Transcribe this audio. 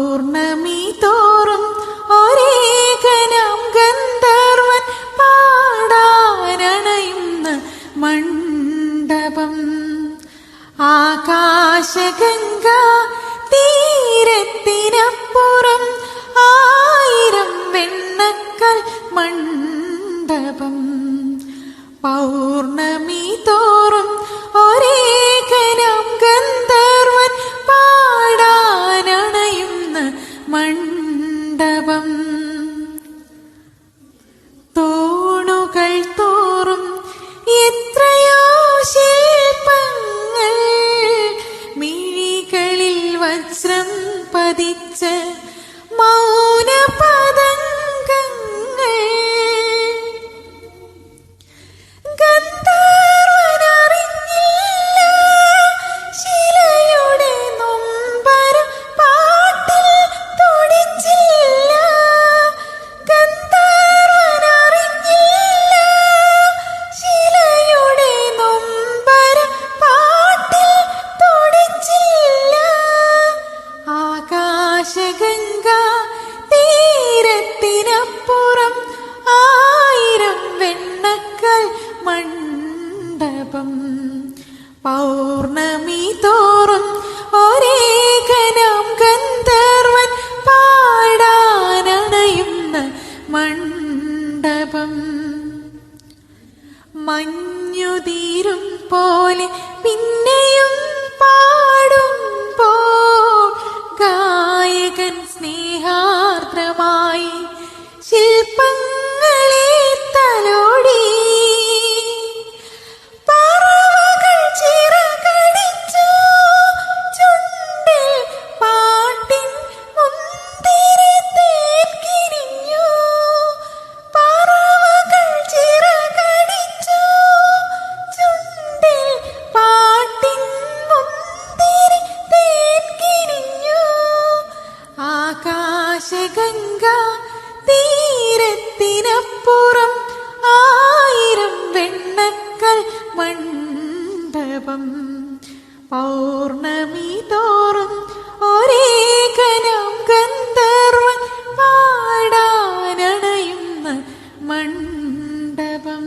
പൗർണമി തോറും ഒരേകനം ഗന്ധർവൻ പാടാനണയുന്ന മണ്ഡപം. ആകാശഗംഗ തീരത്തിനപ്പുറം ആയിരം വെണ്ണക്കൽ മണ്ഡപം. പൗർണമി തോറും തൂണുകൾ തോറും എത്രയോ ശില്പങ്ങൾ മിഴികളിൽ വജ്രം പതിച്ച ആകാശഗംഗ തീരത്തിനപ്പുറം ആയിരം വെണ്ണക്കൽ മണ്ഡപം. പൗർണമി തോറും ഒരേ ഘനം ഗന്ധർവൻ പാടാനണയുന്ന മണ്ഡപം. മഞ്ഞുതീരും പോലെ പിന്നെയും മണ്ഡപം പൗർണമി തോറും ഒരേ കനം ഗന്ധർവൻ പാടാനണയുന്ന മണ്ഡപം.